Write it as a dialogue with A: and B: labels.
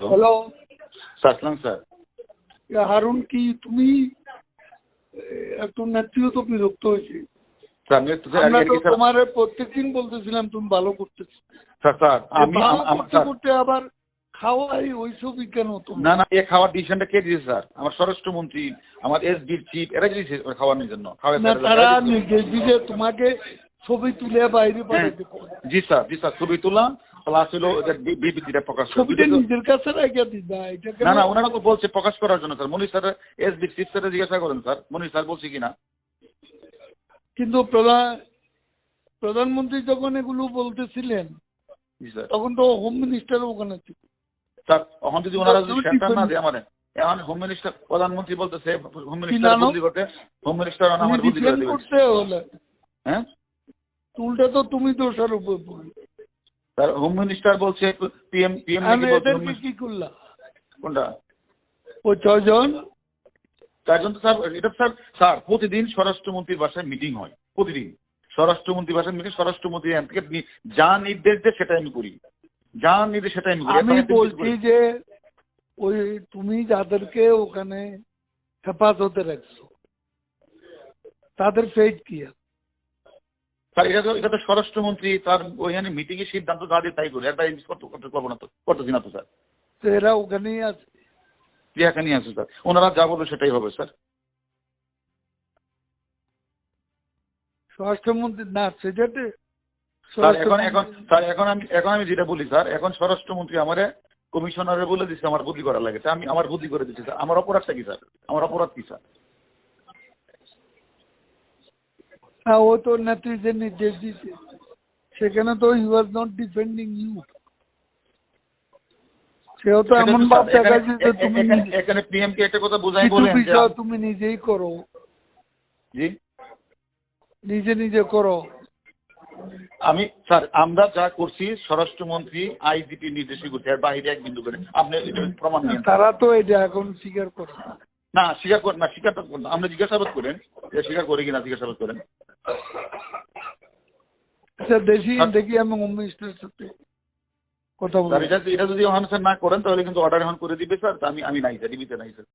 A: Hello
B: sir Aslam sir.
A: Harun কি তুমি একটু তো বিরক্ত হয়েছে?
B: স্যার আমি একটু স্যার
A: আমরা তো তোমার প্রত্যেকদিন বলতেছিলাম তুমি ভালো করতেছো।
B: স্যার স্যার আমি
A: ভালো
B: আম- আম-
A: করতে করতে আবার খাওয়াই ওইসবই কেন তুমি?
B: না না এ খাওয়ার ডিসিশনটা কে দিয়েছে স্যার? আমার স্বরাষ্ট্রমন্ত্রী আমার চিফ এরা দিয়েছে খাওয়ানোর জন্য।
A: তারা নির্দেশ তোমাকে ছবি তুলে বাইরে পাঠাতে
B: জি স্যার জি স্যার ছবি তোলা প্লাস হলো বিবৃতিটা প্রকাশ
A: ছবিটা নিজের কাছে রেখে দিবা এটা
B: না না ওনারা তো বলছে প্রকাশ করার জন্য sir. Monir sir S B chief sir জিজ্ঞাসা করেন স্যার। মনির স্যার বলছে কিনা?
A: কিন্তু প্রধান প্রধানমন্ত্রী যখন এগুলো বলতেছিলেন তখন তো হোম মিনিস্টার ওখানে ছিল।
B: স্যার এখন যদি ওনারা যদি সেন্টার না দেয় আমাদের এখন হোম মিনিস্টার প্রধানমন্ত্রী বলতেছে হোম মিনিস্টার বদলি করতে হোম মিনিস্টার আমার বদলি করে হ্যাঁ?
A: উল্টা তো তুমি দোষারোপ পড়লে।
B: স্যার হোম মিনিস্টার বলছে পিএম পিএম
A: আমি এদেরকে কি করলা
B: কোনটা?
A: ও ছজন
B: তার জন্য তো স্যার এটা স্যার স্যার প্রতিদিন স্বরাষ্ট্রমন্ত্রীর বাসায় মিটিং হয় প্রতিদিন। স্বরাষ্ট্রমন্ত্রীর বাসায় মিটিং স্বরাষ্ট্রমন্ত্রী থেকে যা নির্দেশ দেয় সেটাই আমি করি। যা নির্দেশ সেটাই আমি করি।
A: আমি বলছি যে ওই তুমি যাদেরকে ওখানে হেফাজতে রাখছো তাদের ফেট কি আছে?
B: স্যার এটা তো এটা তো স্বরাষ্ট্রমন্ত্রী তার ওইখানে মিটিং এর সিদ্ধান্ত যা দিয়ে তাই করি করতে পারব না তো করতেছি না তো স্যার?
A: এরা ওখানেই আছে।
B: যে এখানে আছে স্যার। ওনারা যা বলবে সেটাই হবে স্যার।
A: স্বরাষ্ট্রমন্ত্রী না সেটাতে
B: স্যার এখন এখন স্যার এখন আমি এখন আমি যেটা বলি স্যার এখন স্বরাষ্ট্রমন্ত্রী আমারে কমিশনারে বলে দিচ্ছে আমার বুদ্ধি করা লাগে। আমি আমার বুদ্ধি করে দিচ্ছি স্যার। আমার অপরাধটা কি স্যার? আমার অপরাধ কি স্যার?
A: হ্যাঁ ও তো নেত্রী যে নির্দেশ দিচ্ছে সেখানে তো you are not defending you সেও তো এমন ভাব দেখাচ্ছে যে তুমি
B: এখানে- পিএম কে একটা কথা বোঝাই বলেন
A: বিষয় তুমি নিজেই করো।
B: জি।
A: নিজে নিজে করো।
B: আমি স্যার আমরা যা করছি স্বরাষ্ট্রমন্ত্রী আইজিপি নির্দেশই করছি আর বাইরে এক বিন্দু করে। আপনি এটা প্রমাণ নিয়ে
A: তারা তো এটা এখন স্বীকার করে। না।
B: স্বীকার করেন না স্বীকার তো করেন না। আপনি জিজ্ঞাসাবাদ করেন যে স্বীকার করে কিনা জিজ্ঞাসাবাদ করেন।
A: আচ্ছা দেখি দেখি আমি হোম মিনিস্টারের সাথে কথা
B: স্যার
A: বলব
B: এটা এটা যদি ওখানে স্যার না করেন তাহলে কিন্তু অর্ডার এখন করে দিবে স্যার। আমি আমি নাই স্যার টিভিতে নাই স্যার।